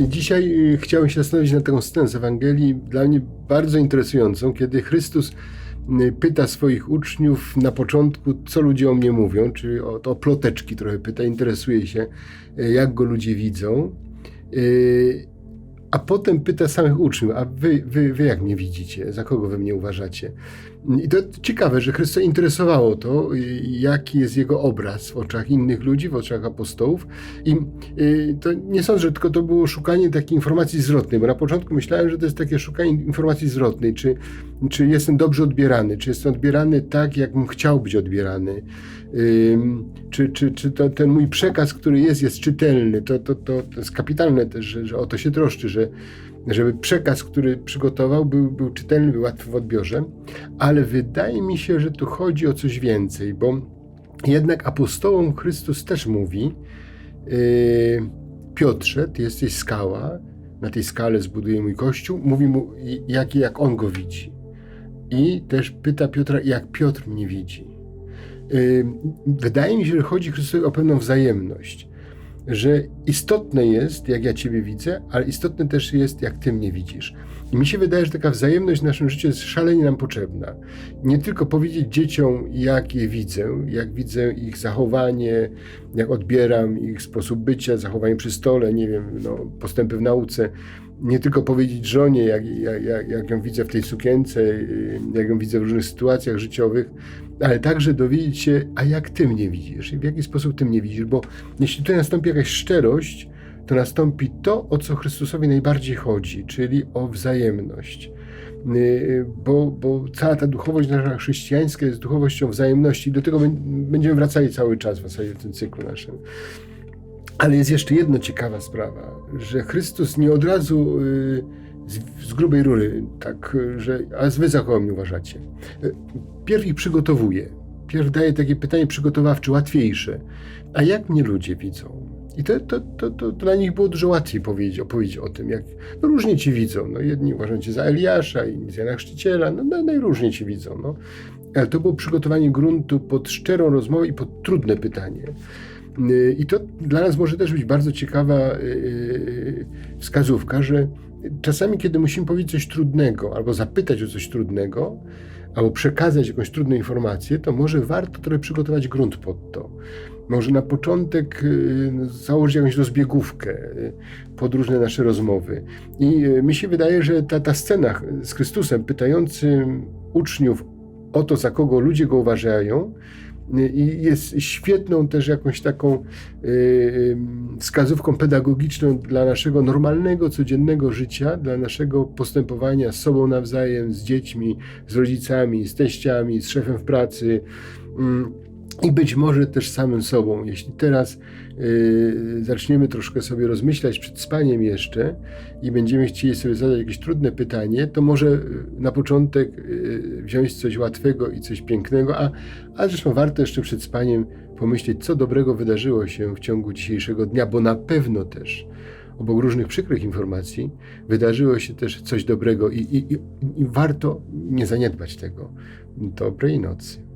Dzisiaj y, chciałem się zastanowić nad taką sceną z Ewangelii, dla mnie bardzo interesującą, kiedy Chrystus y, pyta swoich uczniów na początku, co ludzie o mnie mówią, czyli o, o ploteczki trochę pyta, interesuje się, y, jak go ludzie widzą. A potem pyta samych uczniów, a wy, wy, wy jak mnie widzicie, za kogo wy mnie uważacie? I to ciekawe, że Chrystusa interesowało to, y, jaki jest jego obraz w oczach innych ludzi, w oczach apostołów. I y, to nie sądzę, tylko to było szukanie takiej informacji zwrotnej, bo na początku myślałem, że to jest takie szukanie informacji zwrotnej, czy, czy jestem dobrze odbierany, czy jestem odbierany tak, jakbym chciał być odbierany, czy, czy, czy to, ten mój przekaz, który jest, jest czytelny. To, to, to, to jest kapitalne też, że, że o to się troszczy, że, żeby przekaz, który przygotował, był, był czytelny, był łatwy w odbiorze, ale wydaje mi się, że tu chodzi o coś więcej, bo jednak apostołom Chrystus też mówi, yy, Piotrze, ty jesteś skała, na tej skale zbuduję mój kościół, mówi mu, jak, jak on go widzi. I też pyta Piotra, jak Piotr mnie widzi. Wydaje mi się, że chodzi Chrystusowi o pewną wzajemność że istotne jest, jak ja Ciebie widzę, ale istotne też jest, jak Ty mnie widzisz. I mi się wydaje, że taka wzajemność w naszym życiu jest szalenie nam potrzebna. Nie tylko powiedzieć dzieciom, jak je widzę, jak widzę ich zachowanie, jak odbieram ich sposób bycia, zachowanie przy stole, nie wiem, no, postępy w nauce. Nie tylko powiedzieć żonie, jak, jak, jak ją widzę w tej sukience, jak ją widzę w różnych sytuacjach życiowych, ale także dowiedzieć się, a jak ty mnie widzisz i w jaki sposób ty mnie widzisz, bo jeśli tutaj nastąpi jakaś szczerość, to nastąpi to, o co Chrystusowi najbardziej chodzi, czyli o wzajemność. Y, bo, bo cała ta duchowość nasza chrześcijańska jest duchowością wzajemności. Do tego będziemy wracali cały czas w zasadzie w tym cyklu naszym. Ale jest jeszcze jedna ciekawa sprawa, że Chrystus nie od razu y, z, z grubej rury, tak, że a wy za kogo mnie uważacie? Pierw ich przygotowuje. Pierw daje takie pytanie przygotowawcze, łatwiejsze. A jak mnie ludzie widzą? I to, to, to, to dla nich było dużo łatwiej powiedzieć, opowiedzieć o tym, jak no różnie ci widzą. No, jedni uważają cię za Eliasza, inni za Jana Chrzciciela, no, no najróżniej ci widzą. No. Ale to było przygotowanie gruntu pod szczerą rozmowę i pod trudne pytanie. I to dla nas może też być bardzo ciekawa y, y, wskazówka, że czasami, kiedy musimy powiedzieć coś trudnego, albo zapytać o coś trudnego, albo przekazać jakąś trudną informację, to może warto trochę przygotować grunt pod to. Może na początek y, założyć jakąś rozbiegówkę pod różne nasze rozmowy. I mi się wydaje, że ta, ta scena z Chrystusem pytającym uczniów o to, za kogo ludzie go uważają, i jest świetną też jakąś taką y, wskazówką pedagogiczną dla naszego normalnego, codziennego życia, dla naszego postępowania z sobą nawzajem, z dziećmi, z rodzicami, z teściami, z szefem w pracy. I być może też samym sobą. Jeśli teraz y, zaczniemy troszkę sobie rozmyślać przed spaniem jeszcze i będziemy chcieli sobie zadać jakieś trudne pytanie, to może y, na początek y, wziąć coś łatwego i coś pięknego, a, a zresztą warto jeszcze przed spaniem pomyśleć, co dobrego wydarzyło się w ciągu dzisiejszego dnia, bo na pewno też obok różnych przykrych informacji wydarzyło się też coś dobrego i, i, i warto nie zaniedbać tego. Dobrej nocy.